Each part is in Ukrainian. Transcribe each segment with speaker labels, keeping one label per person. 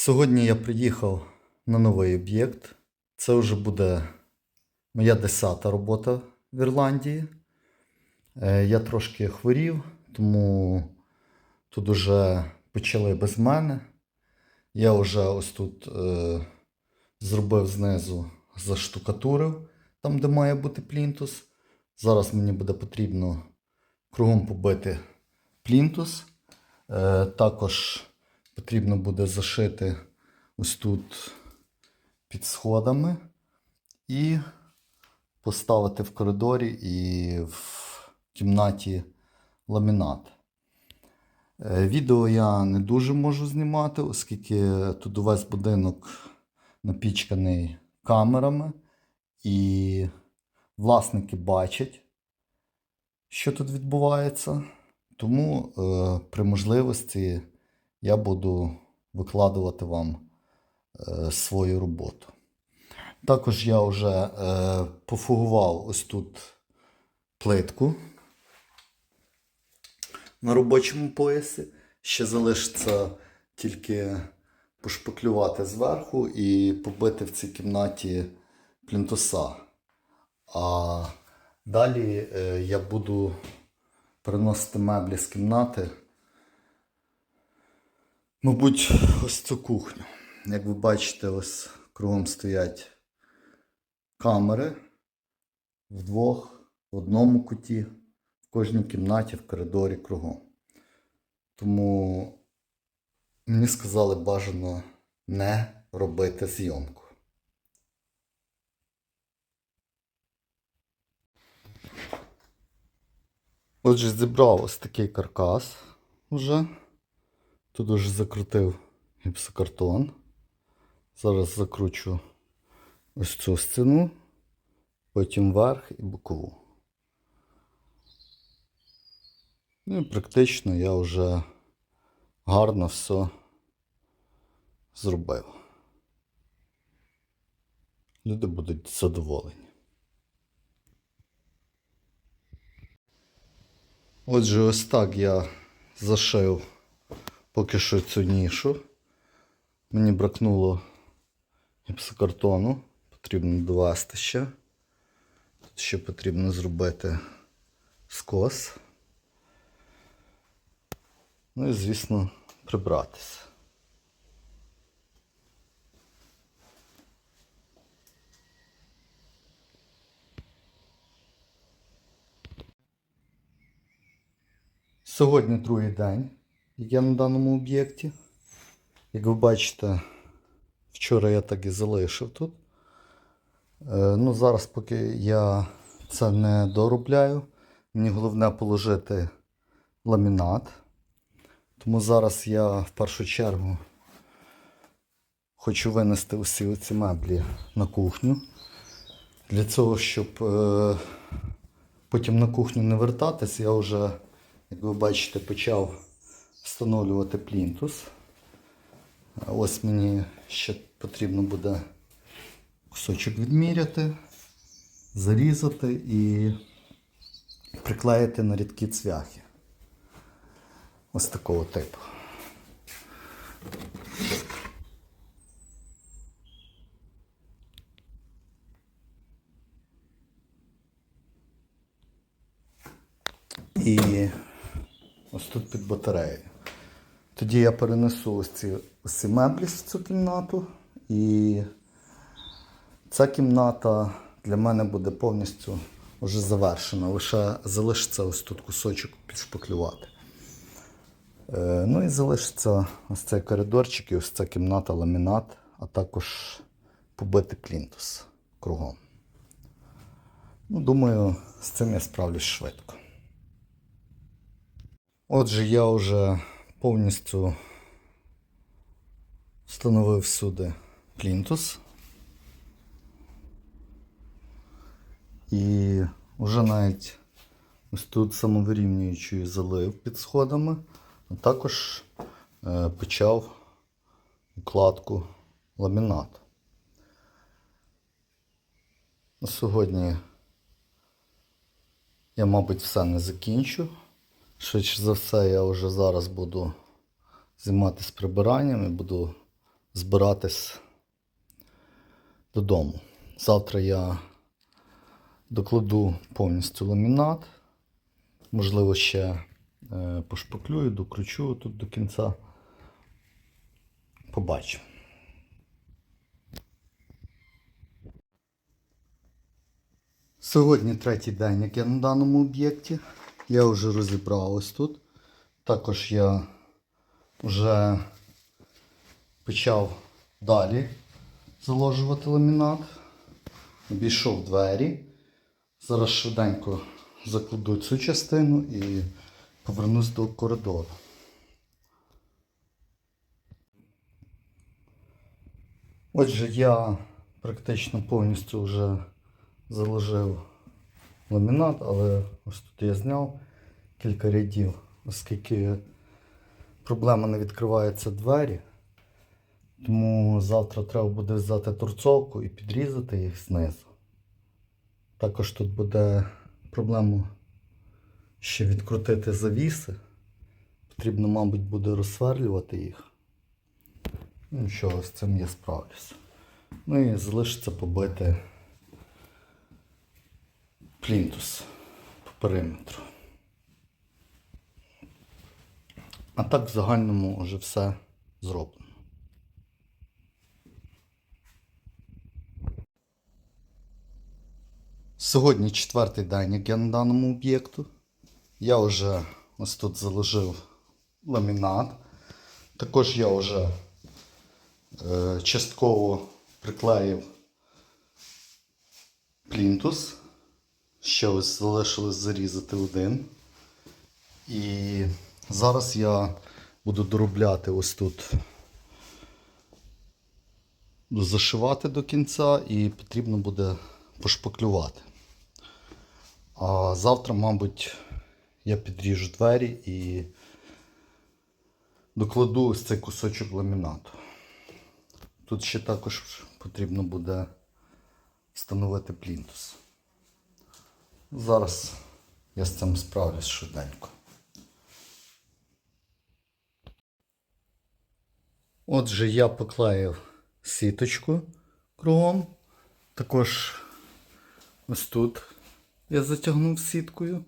Speaker 1: Сьогодні я приїхав на новий об'єкт. Це вже буде моя десята робота в Ірландії. Е, Я трошки хворів, тому тут вже почали без мене. Я вже ось тут е, зробив знизу, заштукатурив, там, де має бути плінтус. Зараз мені буде потрібно кругом побити плінтус. Е, також потрібно буде зашити ось тут під сходами і поставити в коридорі і в кімнаті ламінат. Е, Відео я не дуже можу знімати, оскільки тут увесь будинок напічканий камерами, і власники бачать, що тут відбувається. Тому е, при можливості я буду викладувати вам е, свою роботу. Також я вже е, пофугував ось тут плитку на робочому поясі. Ще залишиться тільки пошпаклювати зверху і побити в цій кімнаті плінтуса. А далі е, я буду переносити меблі з кімнати. Мабуть, ось цю кухню. Як ви бачите, ось кругом стоять камери вдвох, в одному куті, в кожній кімнаті, в коридорі кругом. Тому мені сказали бажано не робити зйомку. Отже, зібрав ось такий каркас вже. Тут уже закрутив гіпсокартон. Зараз закручу ось цю стіну, потім верх і бокову. Ну і практично я вже гарно все зробив. Люди будуть задоволені. Отже, ось так я зашив поки що цю нішу. Мені бракнуло гіпсокартону, потрібно довести ще. Тут ще потрібно зробити скос. Ну і, звісно, прибратися. Сьогодні другий день, я на даному об'єкті. Як ви бачите, вчора я так і залишив тут. Е, ну, зараз, поки я це не доробляю, мені головне положити ламінат. Тому зараз я в першу чергу хочу винести усі ці меблі на кухню. Для цього, щоб е, потім на кухню не вертатись, я вже, як ви бачите, почав встановлювати плінтус. Ось мені ще потрібно буде кусочок відміряти, зарізати і приклеїти на рідкі цвяхи. Ось такого типу. І ось тут під батареєю. Тоді я перенесу ось ці, ось меблі в цю кімнату. І ця кімната для мене буде повністю вже завершена. Лише залишиться ось тут кусочок підшпаклювати. Е, ну і залишиться ось цей коридорчик і ось ця кімната ламінат, а також побити плінтус кругом. Ну, думаю, з цим я справлюсь швидко. Отже, я вже повністю встановив всюди плінтус. І вже навіть ось тут самовирівнюючий залив під сходами, а також е, почав укладку ламінату. На сьогодні я, мабуть, все не закінчу. Швидше за все, я вже зараз буду займатися прибиранням і буду збиратись додому. Завтра я докладу повністю ламінат. Можливо, ще е, пошпаклюю, докручу тут до кінця. Побачимо. Сьогодні третій день, як я на даному об'єкті. Я вже розібрав ось тут. Також я вже почав далі заложувати ламінат. Обійшов двері. Зараз швиденько закладу цю частину і повернусь до коридору. Отже, я практично повністю вже заложив ламінат, але ось тут я зняв кілька рядів, оскільки проблема не відкриваються двері. Тому завтра треба буде взяти торцовку і підрізати їх знизу. Також тут буде проблема ще відкрутити завіси. Потрібно, мабуть, буде розсверлювати їх. Ну нічого, з цим я справлюся. Ну і залишиться побити плінтус по периметру. А так в загальному вже все зроблено. Сьогодні четвертий день, як я на даному об'єкту. Я вже ось тут заложив ламінат. Також я вже е, частково приклеїв плінтус. Ще ось залишилось зарізати один. І зараз я буду доробляти ось тут. Зашивати до кінця і потрібно буде пошпаклювати. А завтра, мабуть, я підріжу двері і докладу ось цей кусочок ламінату. Тут ще також потрібно буде встановити плінтус. Зараз я з цим справлюсь швиденько. Отже, я поклеїв сіточку кругом. Також ось тут я затягнув сіткою.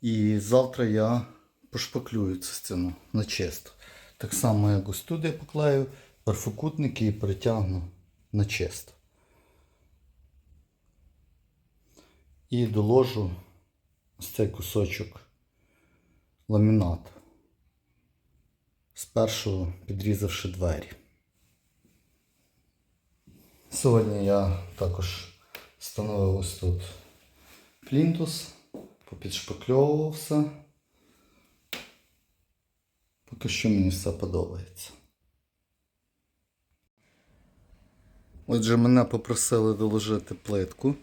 Speaker 1: І завтра я пошпаклюю цю стіну на чисто. Так само, як ось тут я поклею перфокутники і перетягну на чисто. І доложу ось цей кусочок ламінату. Спершу підрізавши двері. Сьогодні я також встановив ось тут плінтус, попідшпакльовував все. Поки що мені все подобається. Отже, мене попросили доложити плитку,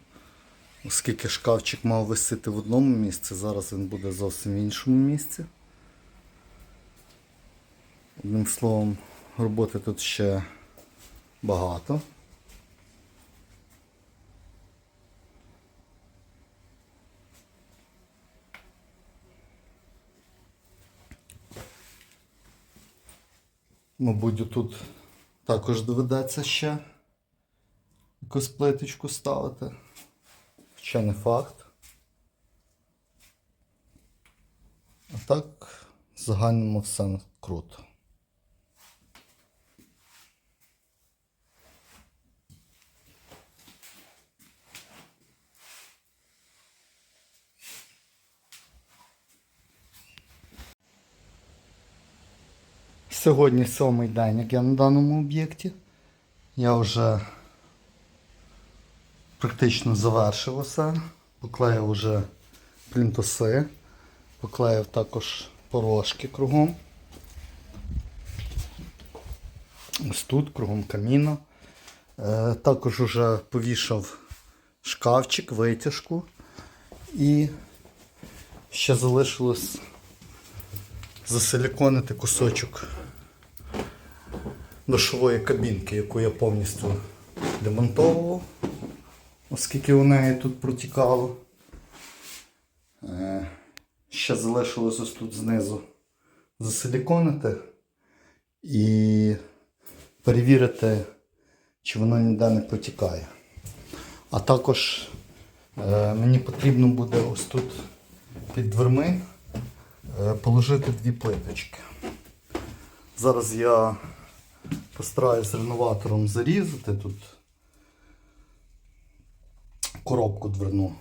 Speaker 1: оскільки шкафчик мав висіти в одному місці, зараз він буде зовсім в іншому місці. Одним словом, роботи тут ще багато. Мабуть, тут також доведеться ще якусь плиточку ставити. Хоча не факт. А так, в загальному все круто. Сьогодні сьомий день, як я на даному об'єкті. Я вже практично завершив усе. Поклеїв вже плінтуси, поклеїв також порожки кругом. Ось тут, кругом каміна. Е, також вже повішав шкафчик, витяжку. І ще залишилось засиліконити кусочок душової кабінки, яку я повністю демонтовував, оскільки у неї тут протікало. Е, Ще залишилось ось тут знизу засиліконити і перевірити, чи воно ніде не протікає. А також е, мені потрібно буде ось тут під дверми е, положити дві плиточки. Зараз я постараюсь реноватором зарізати тут коробку дверну,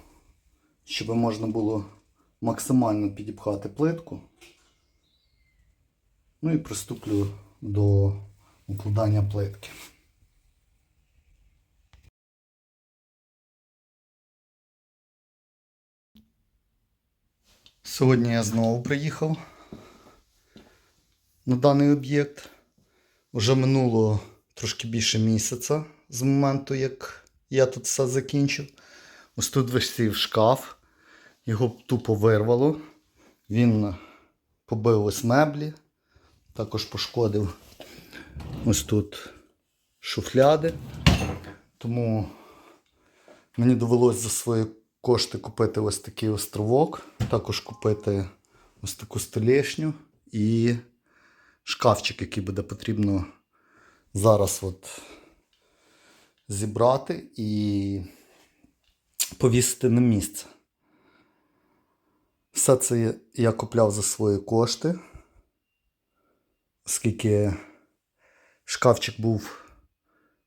Speaker 1: щоб можна було максимально підіпхати плитку. Ну і приступлю до укладання плитки. Сьогодні я знову приїхав на даний об'єкт. Уже минуло трошки більше місяця з моменту, як я тут все закінчив. Ось тут висів шкаф, його тупо вирвало. Він побив ось меблі, також пошкодив ось тут шуфляди. Тому мені довелося за свої кошти купити ось такий островок, також купити ось таку столішню і шкафчик, який буде потрібно зараз от зібрати і повісити на місце. Все це я купляв за свої кошти, оскільки шкафчик був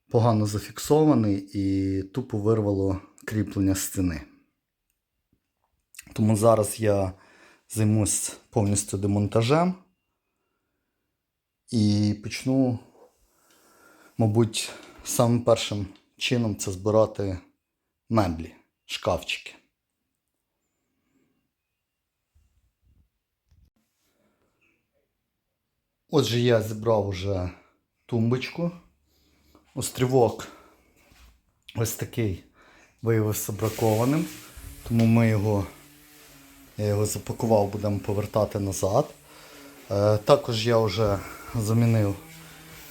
Speaker 1: погано зафіксований і тупо вирвало кріплення стіни. Тому зараз я займусь повністю демонтажем і почну, мабуть, самим першим чином це збирати меблі, шкафчики. Отже, я зібрав уже тумбочку. Острівок ось такий виявився бракованим, тому ми його, я його запакував, будемо повертати назад. Е, також я вже замінив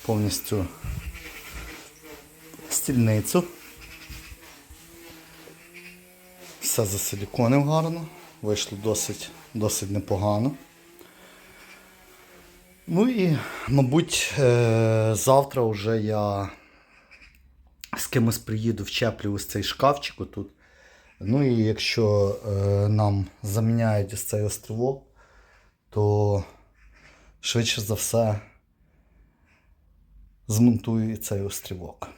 Speaker 1: повністю стільницю. Все засиліконив гарно, вийшло досить, досить непогано. Ну і, мабуть, е, завтра вже я з кимось приїду, вчеплю ось цей шкафчик отут. Ну і якщо е, нам заміняють ось цей островок, то швидше за все змонтую і цей острівок.